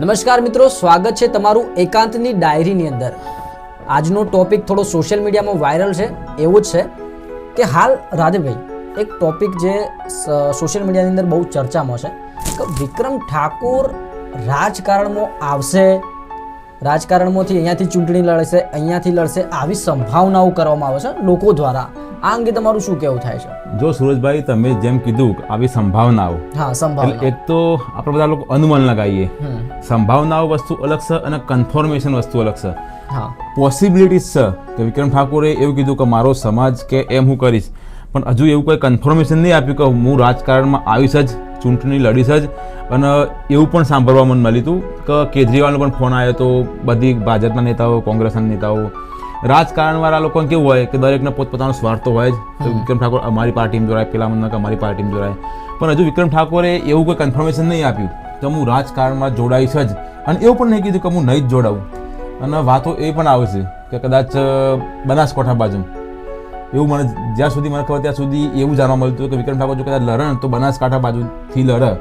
નમસ્કાર મિત્રો, સ્વાગત છે તમારું એકાંતની ડાયરીની અંદર. આજનો ટોપિક થોડો સોશિયલ મીડિયામાં વાયરલ છે, એવું જ છે કે હાલ રાધેભાઈ એક ટોપિક જે સોશિયલ મીડિયાની અંદર બહુ ચર્ચામાં છે કે વિક્રમ ઠાકોર રાજકારણમાં આવશે, રાજકારણમાંથી અહીંયાથી ચૂંટણી લડશે, અહીંયાથી લડશે, આવી સંભાવનાઓ કરવામાં આવે છે લોકો દ્વારા. આ અંગે તમારું શું કહેવું થાય છે? જો સુરજભાઈ તમે જેમ કીધું કે આવી સંભાવનાઓ. હા સંભાવના એક તો આપણે બધા લોકો અનુમાન લગાવીએ. સંભાવનાઓ વસ્તુ અલગ છે અને કન્ફર્મેશન વસ્તુ અલગ છે. હા. પોસિબિલિટીઝ છે. કે વિક્રમ ઠાકોરે એવું કીધું કે મારો સમાજ કે એમ હું કરીશ. પણ હજુ એવું કોઈ કન્ફર્મેશન નહીં આપ્યું કે હું રાજકારણમાં આવીશ જ ચૂંટણી લડીશ જ. અને એવું પણ સાંભળવા મને મળ્યું હતું કે કેજરીવાલનો પણ ફોન આવ્યો તો બધી ભાજપના નેતાઓ કોંગ્રેસના નેતાઓ રાજકારણવાળા લોકોને કેવું હોય કે દરેકને પોતપોતાનો સ્વાર્થ તો હોય જ. વિક્રમ ઠાકોર અમારી પાર્ટીમાં જોડાય પેલા મને કે અમારી પાર્ટીમાં જોડાય. પણ હજુ વિક્રમ ઠાકોરે એવું કોઈ કન્ફર્મેશન નહીં આપ્યું કે હું રાજકારણમાં જોડાઈશ જ. અને એવું પણ નહીં કીધું કે હું નહીં જ જોડાવું. અને વાતો એ પણ આવે છે કે કદાચ બનાસકાંઠા બાજુ. એવું મને જ્યાં સુધી મને ખબર ત્યાં સુધી એવું જાણવા મળતું હતું કે વિક્રમ ઠાકોર જો કદાચ લડે તો બનાસકાંઠા બાજુથી લડે.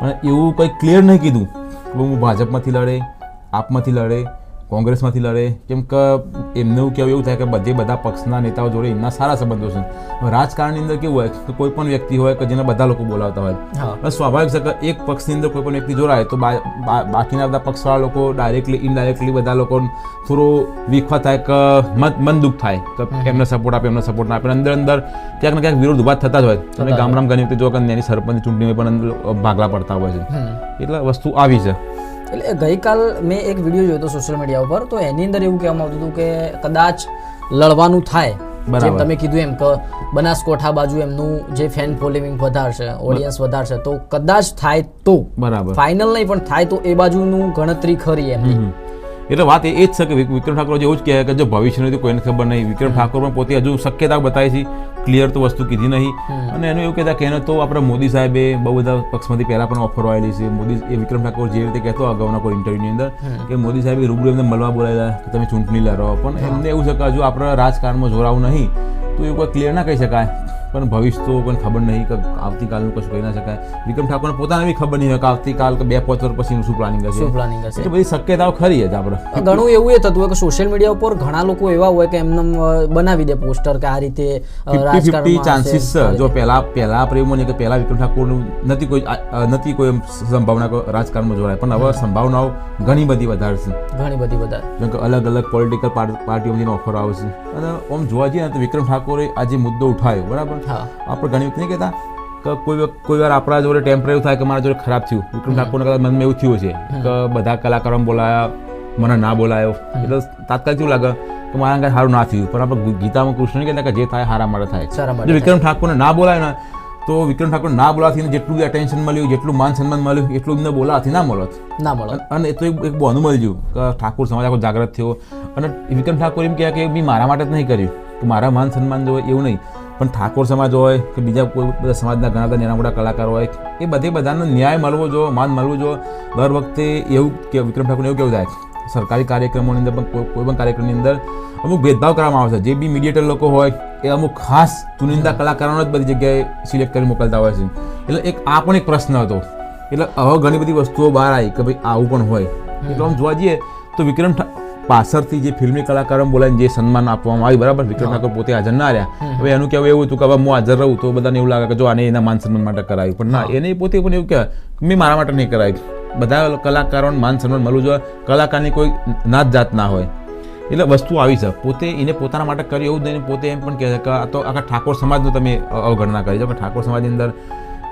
પણ એવું કંઈ ક્લિયર નહીં કીધું કે હું ભાજપમાંથી લડે આપમાંથી લડે. કોંગ્રેસમાંથી લડે. કેમ કે એમનું કેવું કહેવું એવું થાય કે બધે બધા પક્ષના નેતાઓ જોડે એમના સારા સંબંધો છે. રાજકારણની અંદર કેવું હોય કે કોઈ પણ વ્યક્તિ હોય કે જેને બધા લોકો બોલાવતા હોય. હા. સ્વાભાવિક છે કે એક પક્ષની અંદર કોઈ પણ વ્યક્તિ જોડાય તો બાકીના બધા પક્ષવાળા લોકો ડાયરેક્ટલી ઇનડાયરેક્ટલી બધા લોકો થોડો વિખવા થાય કે મન મન દુઃખ થાય કે એમને સપોર્ટ આપે એમને સપોર્ટ ના આપે. અંદર અંદર ક્યાંક ને ક્યાંક વિરોધ ઊભા થતા જ હોય. અને ગામ ગામ ઘણી વખતે જો કે એની સરપંચ ચૂંટણીમાં પણ અંદર ભાગલા પડતા હોય છે. એટલે વસ્તુ આવી છે. એટલે ગઈકાલ મેં એક વીડિયો જોયો હતો સોશિયલ મીડિયા ઉપર. તો એની અંદર એવું કહેવામાં આવતું હતું કે કદાચ લડવાનું થાય. જેમ તમે કીધું એમ કે બનાસકોઠા બાજુ એમનું જે ફેન ફોલોઈંગ વધારશે ઓડિયન્સ વધારશે તો કદાચ થાય તો. બરાબર. ફાઇનલ નહીં પણ થાય તો એ બાજુનું ગણતરી ખરી એમની. એટલે વાત એ જ છે કે વિક્રમ ઠાકોર એવું જ કહે કે જો ભવિષ્યનું તો કોઈને ખબર નહીં. વિક્રમ ઠાકોર પણ પોતે હજુ શક્યતા બતાવી છે. ક્લિયર તો વસ્તુ કીધી નહીં. અને એનું એવું કહેતા કે એને તો આપણે મોદી સાહેબે બહુ બધા પક્ષમાંથી પહેલાં પણ ઓફરો આવેલી છે. મોદી એ વિક્રમ ઠાકોર જે રીતે કહેતો અગાઉના કોઈ ઇન્ટરવ્યુની અંદર કે મોદી સાહેબે રૂબરૂ એમને મળવા બોલાયેલા કે તમે ચૂંટણી લડો. પણ એમને એવું છે કે હજુ આપણે રાજકારણમાં જોડાવું નહીં. તો એવું કોઈ ક્લિયર ના કહી શકાય. પણ ભવિષ્ય તો પણ ખબર નહીં કે આવતીકાલનું કશું કહી ના શકાય. વિક્રમ ઠાકોરને પોતાને બી ખબર નહીં હોય કે આવતીકાલ કે બે પાંચ વર્ષ પછી શું પ્લાનિંગ હશે. શું પ્લાનિંગ હશે? બધી શક્યતાઓ ખરી જ આપણે. ઘણું એવું એ થતું હોય કે સોશિયલ મીડિયા ઉપર ઘણા લોકો એવા હોય કે એમને બનાવી દે પોસ્ટર કે આ રીતે ફિફ્ટી ચાન્સીસ છે. જો પહેલા પહેલા પ્રેમો કે પહેલા વિક્રમ ઠાકોરનું નથી કોઈ નથી કોઈ સંભાવના રાજકારણમાં જોડાય. પણ હવે સંભાવનાઓ ઘણી બધી વધારે છે. ઘણી બધી વધારે. જેમ કે અલગ અલગ પોલિટિકલ પાર્ટીઓની ઓફર આવશે અને આમ જોવા જઈએ ને તો વિક્રમ ઠાકોરે આ જે મુદ્દો ઉઠાવ્યો બરાબર? હા આપણે ઘણી વખત નહીં કહેતા કે કોઈ કોઈ વાર આપણા જોડે ટેમ્પરેરી થાય કે મારા જોડે ખરાબ થયું. વિક્રમ ઠાકોરના કદાચ મનમાં એવું થયું છે કે બધા કલાકારોને બોલાયા મને ના બોલાયો. એટલે તાત્કાલિક એવું લાગે કે મારા કાંઈ સારું ના થયું. પણ આપણે ગીતામાં કૃષ્ણ કહેતા કે જે થાય સારા માટે થાય. જો વિક્રમ ઠાકોરને ના બોલાય ને તો વિક્રમ ઠાકોર ના બોલાથી જેટલું એટેન્શન મળ્યું જેટલું માન સન્માન મળ્યું એટલું એમને બોલાથી ના મળત. ના મળત. અને- એ તો એક મળી ગયું કે ઠાકોર સમાજ આખો જાગૃત થયો. અને વિક્રમ ઠાકોર એમ કહે કે મેં મારા માટે જ નહીં કર્યું. કે મારા માન સન્માન જો એવું નહીં. પણ ઠાકોર સમાજ હોય કે બીજા કોઈ બધા સમાજના ઘણા બધા નાના મોટા કલાકારો હોય એ બધે બધાને ન્યાય મળવો જો માન મળવું જો દર વખતે એવું કે વિક્રમ ઠાકોરને એવું કેવું થાય સરકારી કાર્યક્રમોની અંદર પણ કોઈ પણ કાર્યક્રમની અંદર અમુક ભેદભાવ કરવામાં આવે છે. જે બી મીડિયેટર લોકો હોય એ અમુક ખાસ ચુનિંદા કલાકારોને જ બધી જગ્યાએ સિલેક્ટ કરી મોકલતા હોય છે. એટલે એક આ પણ એક પ્રશ્ન હતો. એટલે હવે ઘણી બધી વસ્તુઓ બહાર આવી કે ભાઈ આવું પણ હોય. એટલે આમ જોવા જઈએ તો વિક્રમ પાછળથી જે ફિલ્મી કલાકારો બોલાવીને જે સન્માન આપવામાં આવ્યું બરાબર? વિક્રમ ઠાકોર પોતે હાજર ના રહ્યા. હવે એનું કહેવું એવું હતું કે હવે હું હાજર રહું તો બધાને એવું લાગે કે જો આને એના માન સન્માન માટે કરાયું. પણ ના એને પોતે પણ એવું કે મેં મારા માટે નહીં કરાયું. બધા કલાકારોને માન સન્માન મળવું જોઈએ. કલાકારની કોઈ નાત જાત ના હોય. એટલે વસ્તુ આવી છે. પોતે એને પોતાના માટે કર્યું એવું નહીં પોતે એમ પણ કહે છે કે આ તો આખા ઠાકોર સમાજનું તમે અવગણના કરી છો. કે ઠાકોર સમાજની અંદર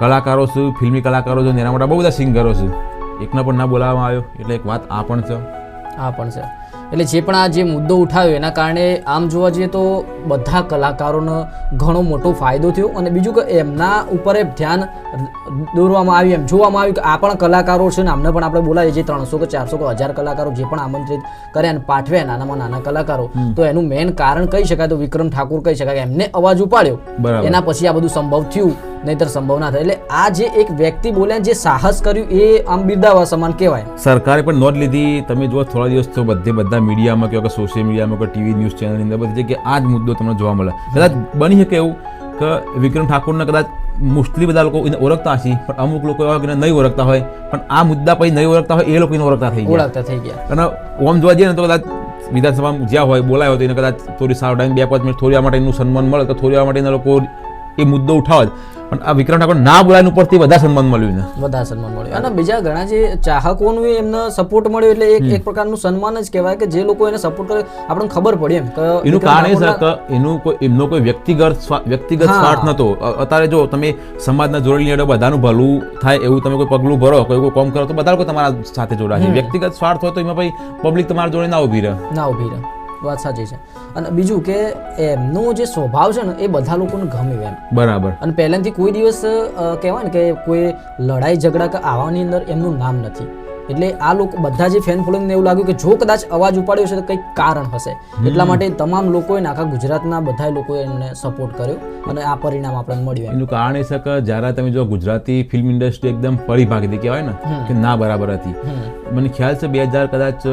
કલાકારો છું ફિલ્મી કલાકારો છે એના માટે બહુ બધા સિંગરો છે. એકને પણ ના બોલાવવામાં આવ્યો. એટલે એક વાત આ પણ છે. આ પણ છે. એટલે જે પણ આ જે મુદ્દો ઉઠાવ્યો એના કારણે આમ જોવા જઈએ તો બધા કલાકારોનો ઘણો મોટો ફાયદો થયો. અને બીજું કે એમના ઉપર ધ્યાન દોરવામાં આવ્યું એમ જોવામાં આવ્યું કે આ પણ કલાકારો છે ને આમને પણ આપણે બોલાવીએ જે ત્રણસો કે ચારસો કે હજાર કલાકારો જે પણ આમંત્રિત કર્યા અને પાઠવ્યા નાનામાં નાના કલાકારો. તો એનું મેઇન કારણ કહી શકાય તો વિક્રમ ઠાકુર કહી શકાય એમને અવાજ ઉપાડ્યો. એના પછી આ બધું સંભવ થયું. નહીતર સંભવ ના થાય. એટલે આ જે એક વ્યક્તિ બોલ્યા જે સાહસ કર્યું એ આમ બિરદાવા સમાન કહેવાય. સરકારે પણ નોંધ લીધી તમે જો થોડા દિવસ તો બધે બધા મીડિયામાં કે સોશિયલ મીડિયામાં કે ટીવી ન્યૂઝ ચેનલની અંદર બધી જગ્યાએ આ જ મુદ્દો તમને જોવા મળે. કદાચ બની શકે એવું કે વિક્રમ ઠાકોરને કદાચ મોસ્ટલી બધા લોકો એને ઓળખતા હશે પણ અમુક લોકો એવા કે નહીં ઓળખતા હોય પણ આ મુદ્દા પછી નહીં ઓળખતા હોય એ લોકો એને ઓળખતા થઈ ગયા. ઓળખતા થઈ ગયા. અને ઓમ જોવા જઈએ ને તો કદાચ વિધાનસભામાં જ્યાં હોય બોલાયો હોય તો એને કદાચ થોડી સારો ટાઈમ બે પાંચ મિનિટ થોડી માટે એનું સન્માન મળે તો થોડી માટે એના લોકો એ મુદ્દો ઉઠાવે. પણ આ વિક્રમ ઠાકોર ના બોલાય ઉપરથી વધારે સન્માન મળ્યું ને વધારે સન્માન મળ્યું. અને બીજા ઘણા જે ચાહકોનું એમને સપોર્ટ મળ્યો એટલે એક એક પ્રકારનું સન્માન જ કહેવાય કે જે લોકો એને સપોર્ટ કરે આપણને ખબર પડી એમ. એનું કારણ એ છે કે એનું કોઈ એમનો કોઈ વ્યક્તિગત વ્યક્તિગત સ્વાર્થ નતો. અત્યારે જો તમે સમાજના જોડેલી હેઠળ બધાનું ભલું થાય એવું તમે કોઈ પગલું ભરો કોઈ કોઈ કામ કરો તો બધા લોકો તમારા સાથે જોડાશે વ્યક્તિગત સ્વાર્થ હોય તો એમાં ભાઈ પબ્લિક તમારા જોડે ના ઊભી રહે. ના ઊભી રહે. વાત સાચી છે. અને બીજું કે એમનો જે સ્વભાવ છે ને એ બધા લોકોને ગમે એમ. બરાબર. અને પહેલાંથી કોઈ દિવસ કહેવાય ને કે કોઈ લડાઈ ઝઘડા કે આવાની અંદર એમનું નામ નથી. એટલે આ લોકો બધા જે ફેન ફોલોઈંગને એવું લાગ્યું કે જો કદાચ અવાજ ઉપાડ્યો છે તો કંઈક કારણ હશે. એટલા માટે તમામ લોકોએ આખા ગુજરાતના બધા લોકોએ એમને સપોર્ટ કર્યો અને આ પરિણામ આપણને મળ્યું એનું કારણ એ છે કે જ્યારે તમે જો ગુજરાતી ફિલ્મ ઇન્ડસ્ટ્રી એકદમ પડી ભાગી કહેવાય ને કે ના બરાબર હતી. મને ખ્યાલ છે બે હજાર કદાચ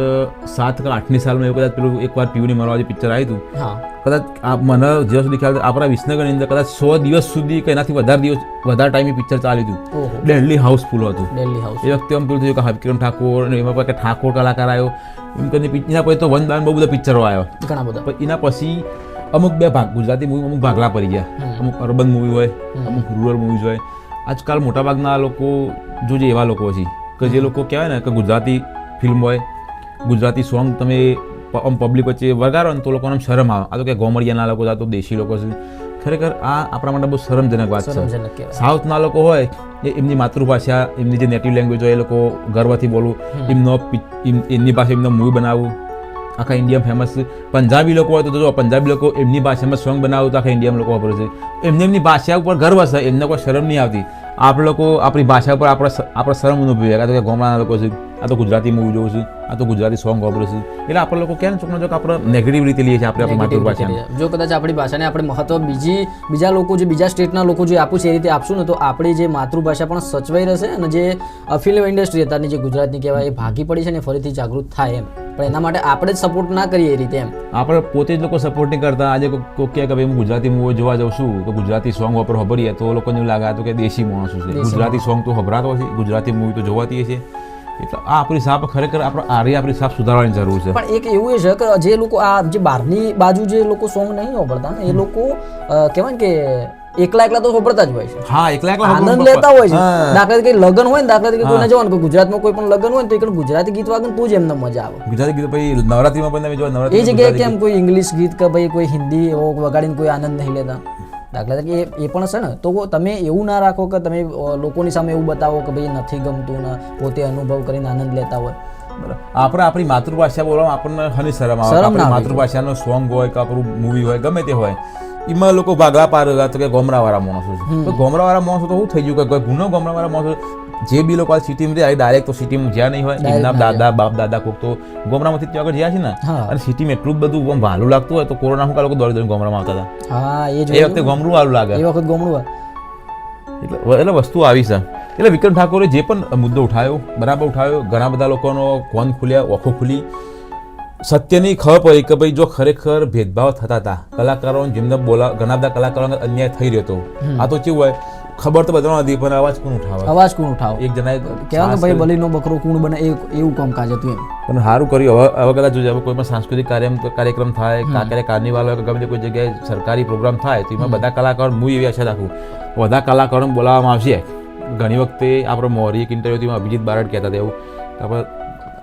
સાત કે આઠની સાલમાં એવું કદાચ પેલું એકવાર પીવની જે પિક્ચર આવ્યું હતું. કદાચ આ મને જ્યાં સુધી ખ્યાલ આપણા વિસનગરની અંદર કદાચ સો દિવસ સુધી કે એનાથી વધારે દિવસ વધારે ટાઈમે પિક્ચર ચાલ્યું હતું. ડેલી હાઉસફુલ હતું. એ વખતે એમ પેલું થયું કે હરકિરણ ઠાકોર અને એમાં કે ઠાકોર કલાકાર આવ્યો. એમ કરીને એના પછી તો વન દાન બહુ બધા પિક્ચરો આવ્યો. ઘણા બધા. પણ એના પછી અમુક બે ભાગ ગુજરાતી મૂવી અમુક ભાગલા પડી ગયા. અમુક અર્બન મૂવી હોય અમુક રૂરલ મૂવીઝ હોય. આજકાલ મોટાભાગના લોકો જોજે એવા લોકો છે કે જે લોકો કહેવાય ને કે ગુજરાતી ફિલ્મ હોય ગુજરાતી સોંગ તમે આમ પબ્લિક વચ્ચે વગાડો ને તો લોકોને શરમ આવે. આ તો કે ગોમડિયાના લોકો આ તો દેશી લોકો છે. ખરેખર આ આપણા માટે બહુ શરમજનક વાત છે. સાઉથના લોકો હોય એ એમની માતૃભાષા એમની જે નેટિવ લેંગ્વેજ હોય એ લોકો ગર્વથી બોલવું એમનો એમની પાસે એમનો મૂવી બનાવવું આખા ઇન્ડિયા ફેમસ પંજાબી લોકો હોય તો જો પંજાબી લોકો એમની ભાષામાં સોંગ બનાવું તો આખા ઇન્ડિયામાં લોકો વાપરે છે. એમને એમની ભાષા ઉપર ગર્વ છે એમને કોઈ શરમ નહીં આવતી. આપણે લોકો આપણી ભાષા ઉપર આપણે આપણે શરમ અનુભવીએ કાં તો કે ગામડાના લોકો છે આ તો ગુજરાતી મૂવી જોઉં છું આ તો ગુજરાતી સોંગ વાપરું છું. એટલે આપણે લોકો ક્યાં ચોકનો ચોક આપણે નેગેટિવ રીતે લઈએ છીએ આપણે આપણી માતૃભાષા જો કદાચ આપણી ભાષાને આપણે મહત્વ બીજી બીજા લોકો જે બીજા સ્ટેટના લોકો જે આપું છે એ રીતે આપશું ને તો આપણી જે માતૃભાષા પણ સચવાઈ રહેશે અને જે ફિલ્મ ઇન્ડસ્ટ્રી અત્યારની જે ગુજરાતની કહેવાય એ ભાગી પડી છે ને ફરીથી જાગૃત થાય એમ. પણ એના માટે આપણે જ સપોર્ટ ના કરીએ એ રીતે એમ. આપણે પોતે જ લોકો સપોર્ટ નહીં કરતા. આજે કોઈ કહે કે ભાઈ હું ગુજરાતી મૂવી જોવા જાઉં છું તો ગુજરાતી સોંગ વાપર ખબરીએ તો લોકોને એવું લાગે તો કે દેશી માણસો છે. ગુજરાતી સોંગ તો ખબરાતો છે ગુજરાતી મૂવી તો જોવાતી છે એટલે આ આપણી સાપ ખરેખર આપણે આરી આપણી સાપ સુધારવાની જરૂર છે. પણ એક એવું એ છે કે જે લોકો આ જે બહારની બાજુ જે લોકો સોંગ નહીં વાપરતા ને એ લોકો કહેવાય ને કે એકલા એકલા તો વાપરતા જ હોય છે. હા એકલા એકલા આનંદ લેતા હોય છે. દાખલા તરીકે લગ્ન હોય ને દાખલા તરીકે કોઈને જવાનું ગુજરાતમાં કોઈ પણ લગ્ન હોય તો એક ગુજરાતી ગીત વાગે તો જ એમને મજા આવે. ગુજરાતી ગીત પછી નવરાત્રીમાં પણ તમે જો એ જગ્યાએ કેમ કોઈ ઇંગ્લિશ ગીત કે ભાઈ કોઈ હિન્દી એવો વગાડીને કોઈ આનંદ નહીં લેતા? દાખલા તરીકે એ- પણ છે ને. તો તમે એવું ના રાખો કે તમે લોકોની સામે એવું બતાવો કે ભાઈ નથી ગમતું ને પોતે અનુભવ કરીને આનંદ લેતા હોય. આપણે આપણી માતૃભાષા બોલવામાં આપણને હની શરમ આવે. માતૃભાષાનો સોંગ હોય કે આપણું મૂવી હોય ગમે તે હોય. એમાં લોકો ભાગલા પાર તો કે ગોમરાવાળા માણસો છે. તો ગોમરાવાળા માણસો તો શું થઈ ગયું કે કોઈ ગુનો ગોમરાવાળા માણસો જે બી લોકો સિટીમાં રહ્યા ડાયરેક્ટ તો સિટીમાં જ્યાં નહીં હોય એમના દાદા બાપ દાદા કોક તો ગોમરામાંથી ત્યાં આગળ જ્યાં છે ને અને સિટીમાં એટલું બધું ભાલું લાગતું હોય તો કોરોના હું લોકો દોડી દોડી ગોમરામાં આવતા હતા. હા એ વખતે ગોમરું વાળું લાગે. એ વખત ગોમરું એટલે એટલે વસ્તુ આવી છે. એટલે વિક્રમ ઠાકોરે જે પણ મુદ્દો ઉઠાવ્યો બરાબર ઉઠાવ્યો ઘણા બધા લોકોનો કોન ખુલ્યા ઓખો ખુલી સત્યની ખબર પડી કે ભાઈ જો ખરેખર ભેદભાવ થતા હતા કલાકારો જેમને બોલા ઘણા બધા કલાકારો અન્યાય થઈ રહ્યો હતો. આ તો કેવું હોય ખબર તો બધાનો હતી પણ અવાજ કોણ ઉઠાવે? અવાજ કોણ ઉઠાવે? એક જણાએ કહેવાય કે ભાઈ બલીનો બકરો કુણ બને એવું કામકાજ હતું એમ. પણ સારું કર્યું. હવે હવે કદાચ હવે કોઈ પણ સાંસ્કૃતિક કાર્યક્રમ કાર્યક્રમ થાય ક્યારે કાર્નિવાલ હોય કે ગમે તે કોઈ જગ્યાએ સરકારી પ્રોગ્રામ થાય તો એમાં બધા કલાકારો હું એવી આશા રાખું. બધા કલાકારોને બોલાવવામાં આવશે. ઘણી વખતે આપણો મોરી એક ઇન્ટરવ્યુમાં અભિજીત બારડ કહેતા હતા એવું. આપણે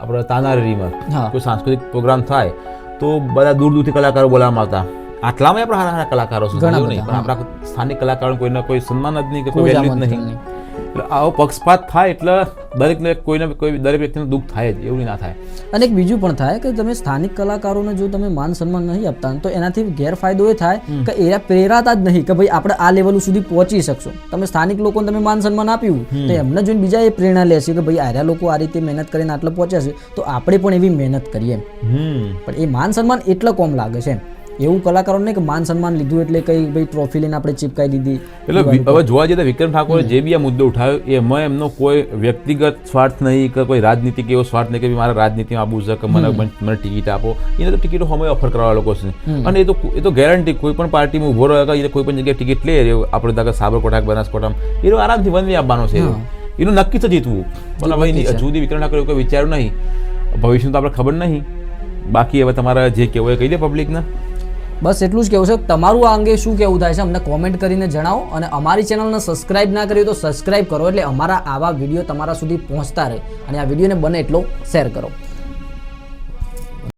આપણે તાનારીમાં કોઈ સાંસ્કૃતિક પ્રોગ્રામ થાય તો બધા દૂર દૂરથી કલાકારો બોલાવવામાં આવતા આટલામાં આપણા સારા સારા કલાકારો નહીં. પણ આપણા સ્થાનિક કલાકારો કોઈને કોઈ સન્માન જ નહીં કે કોઈ વેલ્યુ જ નહીં. એટલે આવો પક્ષપાત થાય એટલે દરેકને કોઈને કોઈ દરેક વ્યક્તિને દુઃખ થાય જ એવું ના થાય. અને એક બીજું પણ થાય કે તમે સ્થાનિક કલાકારોને જો તમે માન સન્માન નહીં આપતા તો એનાથી ગેરફાયદો એ થાય કે એ પ્રેરાતા જ નહીં કે ભાઈ આપણે આ લેવલ સુધી પહોંચી શકશો. તમે સ્થાનિક લોકોને તમે માન સન્માન આપ્યું તો એમને જોઈને બીજા એ પ્રેરણા લેશે કે ભાઈ આર્યા લોકો આ રીતે મહેનત કરીને આટલે પહોંચ્યા છે તો આપણે પણ એવી મહેનત કરીએ પણ એ માન સન્માન એટલે કોમ લાગે છે. એવું કલાકારો નહીં કે માન સન્માન લીધું એટલે કઈ ભાઈ ટ્રોફી લઈને આપણે ચીપકાઈ દીધી. એટલે હવે જોવા જઈએ વિક્રમ ઠાકોરે જે બી આ મુદ્દો ઉઠાવ્યો એમાં એમનો કોઈ વ્યક્તિગત સ્વાર્થ નહીં કે કોઈ રાજનીતિક એવો સ્વાર્થ નહીં કે મારા રાજનીતિમાં આવવું છે કે મને મને ટિકિટ આપો. એને તો ટિકિટો સમય ઓફર કરવા લોકો છે. અને એ તો એ તો ગેરંટી કોઈ પણ પાર્ટીમાં ઊભો રહ્યો કે કોઈ પણ જગ્યાએ ટિકિટ લે રહ્યો આપણે દાખલા સાબરકોટા બનાસકોટા બનાસકોટામાં એ આરામથી વનવી આપવાનો છે એનું. નક્કી છે જીતવું. પણ હવે જુદી વિક્રમ ઠાકોરે કોઈ વિચાર્યું નહીં. ભવિષ્યનું તો આપણે ખબર નહીં. બાકી હવે તમારે જે કહેવું એ કહી દે પબ્લિકને બસ એટલું જ કહેવું છે. તમારું આ અંગે શું કહેવું થાય છે અમને કોમેન્ટ કરીને જણાવો અને અમારી ચેનલને સબસ્ક્રાઇબ ના કરી તો સબસ્ક્રાઇબ કરો એટલે અમારા આવા વીડિયો તમારા સુધી પહોંચતા રહે અને આ વિડીયોને બને એટલો શેર કરો.